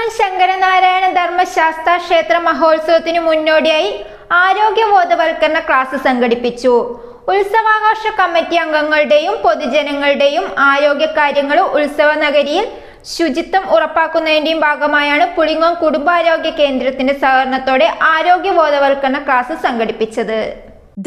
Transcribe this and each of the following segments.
പുളിങ്ങോൻ ശങ്കരനാരായണ ധർമ്മശാസ്ത്ര ക്ഷേത്ര മഹോത്സവത്തിന് മുന്നോടിയായി ആരോഗ്യ ബോധവൽക്കരണ ക്ലാസ് സംഘടിപ്പിച്ചു. ഉത്സവാഘോഷ കമ്മിറ്റി അംഗങ്ങളുടെയും പൊതുജനങ്ങളുടെയും ആരോഗ്യ കാര്യങ്ങളും ഉത്സവ നഗരിയിൽ ശുചിത്വം ഉറപ്പാക്കുന്നതിന്റെയും ഭാഗമായാണ് പുളിങ്ങോം കുടുംബാരോഗ്യ കേന്ദ്രത്തിന്റെ സഹകരണത്തോടെ ആരോഗ്യ ബോധവൽക്കരണ ക്ലാസ് സംഘടിപ്പിച്ചത്.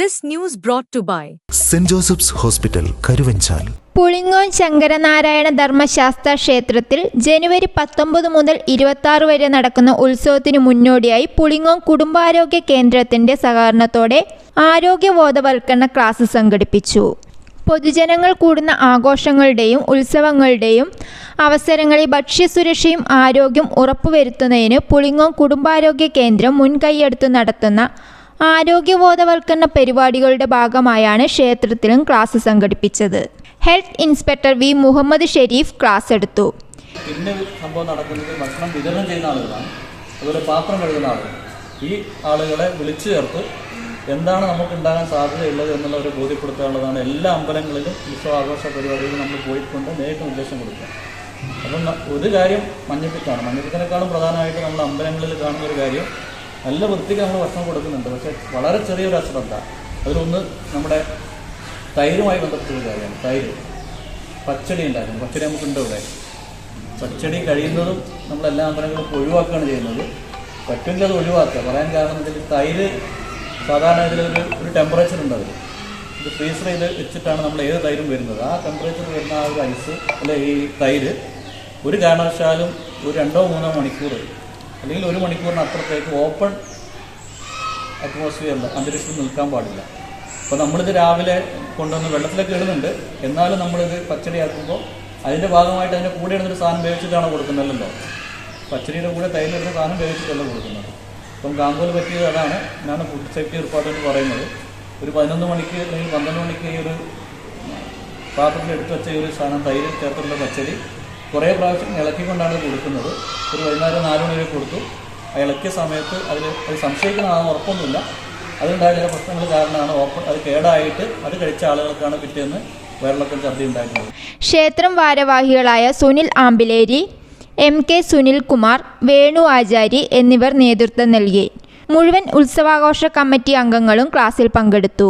This news brought to by saint Joseph's hospital Karuvanchal Pulingome Sankaranarayana ധർമ്മശാസ്ത്ര ക്ഷേത്രത്തിൽ ജനുവരി പത്തൊമ്പത് മുതൽ ഇരുപത്തി വരെ നടക്കുന്ന ഉത്സവത്തിന് മുന്നോടിയായി പുളിങ്ങോൻ കുടുംബാരോഗ്യ കേന്ദ്രത്തിന്റെ സഹകരണത്തോടെ ആരോഗ്യ ബോധവൽക്കരണ ക്ലാസ് സംഘടിപ്പിച്ചു. പൊതുജനങ്ങൾ കൂടുന്ന ആഘോഷങ്ങളുടെയും ഉത്സവങ്ങളുടെയും അവസരങ്ങളിൽ ഭക്ഷ്യസുരക്ഷയും ആരോഗ്യം ഉറപ്പുവരുത്തുന്നതിന് പുളിങ്ങോൻ കുടുംബാരോഗ്യ കേന്ദ്രം മുൻകൈയെടുത്ത് നടത്തുന്ന ആരോഗ്യബോധവൽക്കരണ പരിപാടികളുടെ ഭാഗമായാണ് ക്ഷേത്രത്തിലും ക്ലാസ് സംഘടിപ്പിച്ചത്. Health inspector V Muhammad Sharif class എടുത്തു. പിന്നെ സംഭവം നടക്കുന്നത് ഭക്ഷണം വിതരണം ചെയ്യുന്ന ആളുകളാണ്. അതുപോലെ പാത്രം കഴുകുന്ന ആളുകൾ. ഈ ആളുകളെ വിളിച്ചു ചേർത്ത് എന്താണ് നമുക്ക് ഉണ്ടാകാൻ സാധ്യതയുള്ളത് എന്നുള്ളവരെ ബോധ്യപ്പെടുത്താനുള്ളതാണ് എല്ലാ അമ്പലങ്ങളിലും ഉത്സവാഘോഷ പരിപാടികളിൽ നമ്മൾ പോയിക്കൊണ്ട് നേരിട്ട് നിർദ്ദേശം കൊടുക്കുക. അപ്പം ഒരു കാര്യം മഞ്ഞപ്പിത്താണ് മഞ്ഞപ്പിത്തിനേക്കാളും പ്രധാനമായിട്ട് നമ്മൾ അമ്പലങ്ങളിൽ കാണുന്ന ഒരു കാര്യം നല്ല വൃത്തിക്ക് നമ്മൾ ഭക്ഷണം കൊടുക്കുന്നുണ്ട്. പക്ഷേ വളരെ ചെറിയൊരു അശ്രദ്ധ. അതിലൊന്ന് നമ്മുടെ തൈരുമായി ബന്ധപ്പെട്ടൊരു കാര്യമാണ്. തൈര്. പച്ചടി ഉണ്ടായിരുന്നു പച്ചടി നമുക്കുണ്ട് ഇവിടെ? പച്ചടി കഴിയുന്നതും നമ്മൾ എല്ലാ അമ്പലങ്ങളും ഒഴിവാക്കുകയാണ് ചെയ്യുന്നത്. പറ്റുമെങ്കിൽ അത് ഒഴിവാക്കുക. പറയാൻ കാരണം ഇതിൽ തൈര് സാധാരണ ഇതിലൊരു ഒരു ടെമ്പറേച്ചർ ഉണ്ട് അതിൽ. ഇത് ഫ്രീസർ ചെയ്ത് വെച്ചിട്ടാണ് നമ്മൾ ഏത് തൈരും വരുന്നത്. ആ ടെമ്പറേച്ചർ വരുന്ന ആ ഒരു ഐസ് അല്ലെ ഈ തൈര് ഒരു കാരണവശാലും ഒരു രണ്ടോ മൂന്നോ മണിക്കൂർ അല്ലെങ്കിൽ ഒരു മണിക്കൂറിന് അപ്പുറത്തേക്ക് ഓപ്പൺ അറ്റ്മോസ്ഫിയറിൽ അന്തരീക്ഷത്തിൽ നിൽക്കാൻ പാടില്ല. അപ്പോൾ നമ്മളിത് രാവിലെ കൊണ്ടുവന്ന് വെള്ളത്തിലൊക്കെ ഇടുന്നുണ്ട്. എന്നാലും നമ്മളിത് പച്ചടിയാക്കുമ്പോൾ അതിന്റെ ഭാഗമായിട്ട് അതിന്റെ കൂടെ ഇടുന്നൊരു സാധനം ഉപയോഗിച്ചിട്ടാണ് കൊടുക്കുന്നതല്ലോ പച്ചടിയുടെ കൂടെ തൈലിടുന്ന സാധനം ഉപയോഗിച്ചിട്ടല്ല കൊടുക്കുന്നത്. അപ്പം കാങ്കോൽ പറ്റിയത് അതാണ്. എന്നാണ് ഫുഡ് സേഫ്റ്റി ഡിപ്പാർട്ട്മെന്റ് പറയുന്നത്. ഒരു പതിനൊന്ന് മണിക്ക് അല്ലെങ്കിൽ പന്ത്രണ്ട് മണിക്ക് ഈ ഒരു പാത്രത്തിൽ എടുത്തു വെച്ച ഈ ഒരു സാധനം തൈര് ചേർത്തുള്ള പച്ചടി കുറേ പ്രാവശ്യം ഇളക്കിക്കൊണ്ടാണ് കൊടുക്കുന്നത്. ഒരു വൈകുന്നേരം നാല് മണി വരെ കൊടുത്തു ഇളക്കിയ സമയത്ത് അതിൽ അത് സംശയിക്കുന്നതാണ് ഉറപ്പൊന്നുമില്ല. അതുണ്ടായ ചില പ്രശ്നങ്ങൾ കാരണമാണ് ഓപ്പൺ അത് കേടായിട്ട് അത് കഴിച്ച ആളുകൾക്കാണ് പിറ്റേന്ന് വയറിളക്കം ഛർദി ഉണ്ടായിട്ടുള്ളത്. ക്ഷേത്രം ഭാരവാഹികളായ സുനിൽ ആമ്പിലേരി എം കെ സുനിൽകുമാർ വേണു ആചാരി എന്നിവർ നേതൃത്വം നൽകി. മുഴുവൻ ഉത്സവാഘോഷ കമ്മിറ്റി അംഗങ്ങളും ക്ലാസ്സിൽ പങ്കെടുത്തു.